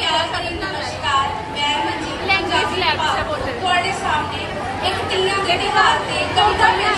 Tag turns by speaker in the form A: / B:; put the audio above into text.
A: ਪਿਆਰ ਭਰੀ ਨਮਸਕਾਰ ਮੈਂ ਮਨਜੀਤ
B: Language
A: ਪੰਜਾਬੀ
B: lab
A: ਭਾਗ
B: से बोल रही हूँ।
A: ਤੁਹਾਡੇ ਸਾਹਮਣੇ ਇੱਕ ਤੀਆਂ ਦੇ ਤਿਉਹਾਰ ਤੇ ਕਵਿਤਾ ਪੇਸ਼ ਕਰਨ